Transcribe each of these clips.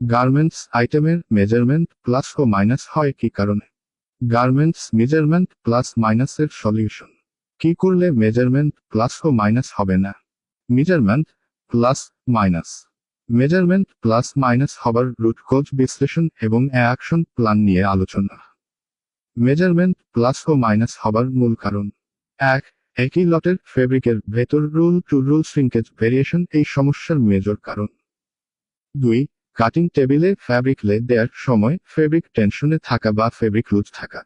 Garments আইটেমের measurement plus ও minus হয় কি কারণে? গার্মেন্টস মেজারমেন্ট প্লাস মাইনাসের সলিউশন কি করলে মেজারমেন্ট প্লাস ও মাইনাস হবে না? Measurement plus minus measurement plus minus হবার রুট কোজ বিশ্লেষণ এবং অ্যাকশন প্ল্যান নিয়ে আলোচনা। মেজারমেন্ট প্লাস ও মাইনাস হবার মূল কারণ। এক, একই লটের ফেব্রিকের ভেতর roll to roll shrinkage variation এই সমস্যার মেজর কারণ। দুই কাটিং টেবিলে ফ্যাব্রিক লে দেওয়ার সময় ফেব্রিক টেনশনে থাকা বা ফেব্রিক লুজ থাকা।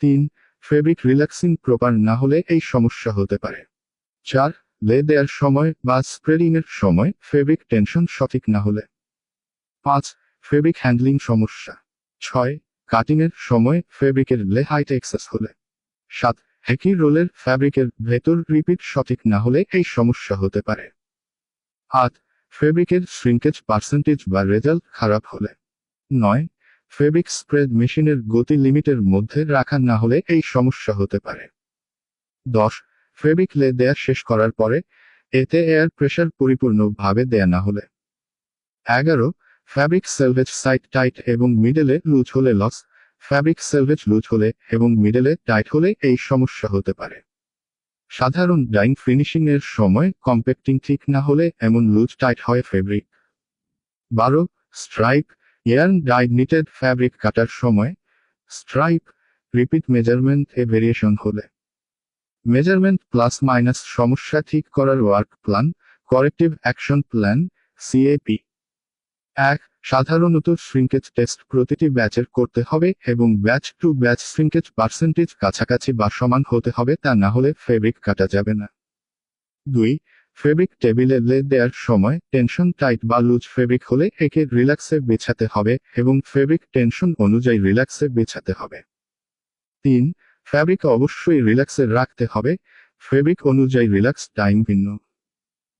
তিন, ফেব্রিক রিল্যাক্সিং প্রপার না হলে এই সমস্যা হতে পারে। চার লে দেওয়ার সময় বা স্প্রেডিং এর সময় ফেব্রিক টেনশন সঠিক না হলে। পাঁচ, ফেব্রিক হ্যান্ডলিং সমস্যা। ছয় কাটিং এর সময় ফেব্রিকের লে হাইট এক্সেস হলে। সাত একই রোলের ফ্যাব্রিকের ভেতর রিপিট সঠিক না হলে এই সমস্যা হতে পারে। আট ফেব্রিকের শ্রিঙ্কেজ পার্সেন্টেজ বা রেজাল্ট খারাপ হলে। নয় ফেব্রিক স্প্রেড মেশিনের গতি লিমিটের মধ্যে রাখা না হলে এই সমস্যা হতে পারে। দশ ফেব্রিক লে দেয়া শেষ করার পরে এতে এয়ার প্রেশার পরিপূর্ণভাবে দেয়া না হলে। এগারো ফ্যাব্রিক সেলভেজ সাইড টাইট এবং মিডলে লুজ হলে লস ফ্যাব্রিক সেলভেজ লুজ হলে এবং মিডেলে টাইট হলে এই সমস্যা হতে পারে। সাধারণ ডাইং ফিনিশিং এর সময় কম্প্যাক্টিং ঠিক না হলে এমন লুজ টাইট হয় ফেব্রিক। বারো, stripe air dyed knitted fabric কাটার সময় স্ট্রাইপ, রিপিট মেজারমেন্ট এ ভেরিয়েশন হলে। মেজারমেন্ট প্লাস মাইনাস সমস্যা ঠিক করার work plan, corrective action plan, CAP. এক সাধারণত শ্রিঙ্কেজ টেস্ট প্রতিটি ব্যাচের করতে হবে এবং batch to batch shrinkage percentage কাছাকাছি বা সমান হতে হবে তা না হলে ফেব্রিক কাটা যাবে না। দুই ফেব্রিক টেবিলে লে দেওয়ার সময় টেনশন টাইট বা লুজ ফেব্রিক হলে একে রিল্যাক্সে বেছাতে হবে এবং ফেব্রিক টেনশন অনুযায়ী রিল্যাক্সে বেছাতে হবে। তিন ফ্যাব্রিক অবশ্যই রিল্যাক্সে রাখতে হবে। ফেব্রিক অনুযায়ী রিল্যাক্স টাইম ভিন্ন।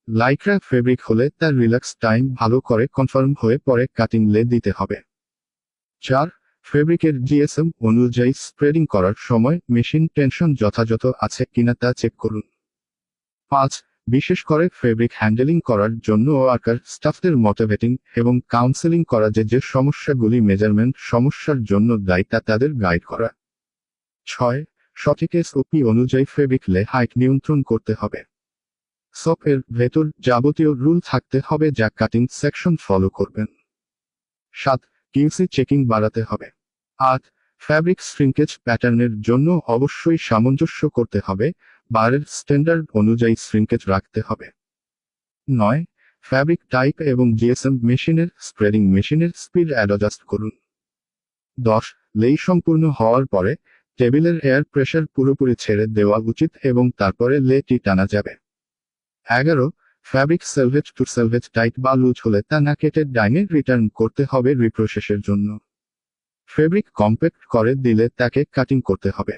লাইক্রা ফেব্রিক হলে তার রিল্যাক্স টাইম ভালো করে কনফার্ম হয়ে পরে কাটিং লে দিতে হবে। চার ফেব্রিকের জিএসএম অনুযায়ী স্প্রেডিং করার সময় মেশিন টেনশন যথাযথ আছে কিনা তা চেক করুন। পাঁচ, বিশেষ করে ফেব্রিক হ্যান্ডেলিং করার জন্য ওয়ার্কার স্টাফদের মোটিভেটিং এবং কাউন্সেলিং করা যে যে সমস্যাগুলি মেজারমেন্ট সমস্যার জন্য দায়ী তা তাদের গাইড করা। ছয়, সঠিক এসওপি অনুযায়ী ফেব্রিক লে হাইট নিয়ন্ত্রণ করতে হবে। সপ ভেতর যাবতীয় রুল থাকতে হবে যা কাটিং সেকশন ফলো করবেন। সাত কিউসি চেকিং বাড়াতে হবে। আট ফ্যাব্রিক শ্রিঙ্কেজ প্যাটার্নের জন্য অবশ্যই সামঞ্জস্য করতে হবে, বারের স্ট্যান্ডার্ড অনুযায়ী শ্রিঙ্কেজ রাখতে হবে। নয় ফ্যাব্রিক টাইপ এবং জিএসএম মেশিনের স্প্রেডিং মেশিনের স্পিড অ্যাডজাস্ট করুন। দশ, লেই সম্পূর্ণ হওয়ার পরে টেবিলের এয়ার প্রেশার পুরোপুরি ছেড়ে দেওয়া উচিত এবং তারপরে লেটি টানা যাবে। এগারো fabric selvedge to selvedge tight বা লুজ হলে তা না কেটে ডাইনে রিটার্ন করতে হবে রিপ্রোসেসের জন্য। ফেব্রিক কম্প্যাক্ট করে দিলে তাকে কাটিং করতে হবে।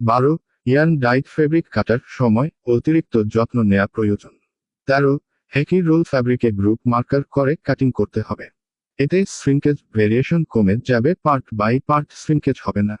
বারো ইয়ান ডাইট ফেব্রিক কাটার সময় অতিরিক্ত যত্ন নেওয়া প্রয়োজন। তেরো হেকি রোল ফ্যাব্রিকে গ্রুপ মার্কার করে কাটিং করতে হবে। এতে শ্রিঙ্কেজ ভেরিয়েশন কমে যাবে পার্ট বাই পার্ট শ্রিঙ্কেজ হবে না।